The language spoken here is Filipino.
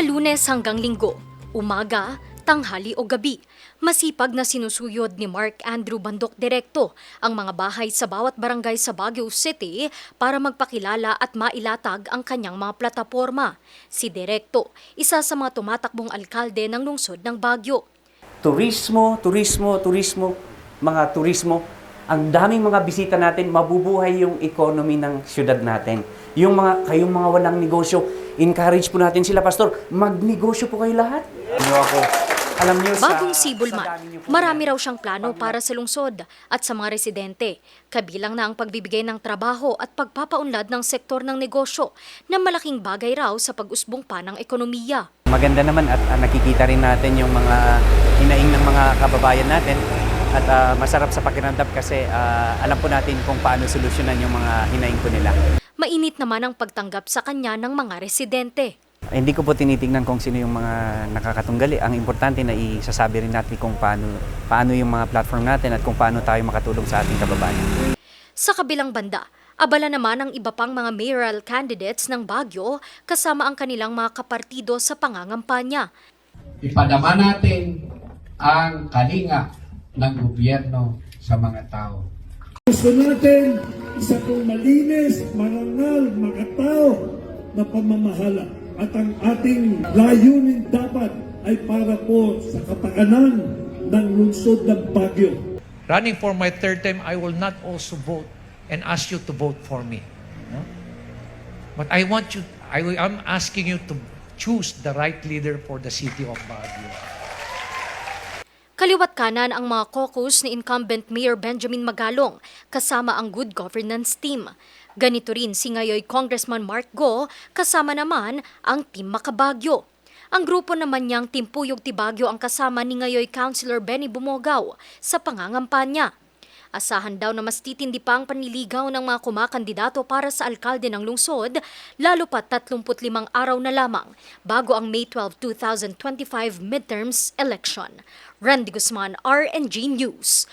Mula lunes hanggang linggo, umaga, tanghali o gabi, masipag na sinusuyod ni Mark Andrew Bandok Direkto ang mga bahay sa bawat barangay sa Baguio City para magpakilala at mailatag ang kanyang mga plataforma. Si Direkto, isa sa mga tumatakbong alkalde ng lungsod ng Baguio. turismo, turismo, turismo, mga turismo. Ang daming mga bisita natin, mabubuhay yung economy ng syudad natin. Yung mga, kayong mga walang negosyo, encourage po natin sila, Pastor, magnegosyo po kayo lahat. Ano ako, alam niyo sa... Bagong po marami raw siyang plano para sa lungsod at sa mga residente. Kabilang na ang pagbibigay ng trabaho at pagpapaunlad ng sektor ng negosyo na malaking bagay raw sa pag-usbong pa ng ekonomiya. Maganda naman at ah, nakikita rin natin yung mga hinaing ng mga kababayan natin at ah, masarap sa pakiramdam kasi ah, alam po natin kung paano solusyonan yung mga hinaing po nila. Mainit naman ang pagtanggap sa kanya ng mga residente. Hindi ko po tinitingnan kung sino yung mga nakakatunggali. Ang importante na isasabi rin natin kung paano, paano yung mga platform natin at kung paano tayo makatulong sa ating kababayan. Sa kabilang banda, abala naman ang iba pang mga mayoral candidates ng Baguio kasama ang kanilang mga kapartido sa pangangampanya. ipadama natin ang kalinga ng gobyerno sa mga tao. Gusto natin isa pong malinis, marangal, makatao na pamamahala. At ang ating layunin dapat ay para po sa kapakanan ng lungsod ng Baguio. running for my third time, I will not also vote and ask you to vote for me. No? But I want you, I I'm asking you to choose the right leader for the city of Baguio. Kaliwat kanan ang mga caucus ni incumbent Mayor Benjamin Magalong kasama ang Good Governance Team. Ganito rin si ngayoy Congressman Mark Go kasama naman ang Team Makabagyo. Ang grupo naman niyang Timpuyog Tibagyo ang kasama ni ngayoy Councilor Benny Bumogaw sa pangangampanya. Asahan daw na mas titindi pa ang panliligaw ng mga kumakandidato para sa alkalde ng lungsod, lalo pa 35 araw na lamang bago ang May 12, 2025 midterms election. Randy Guzman, RNG News.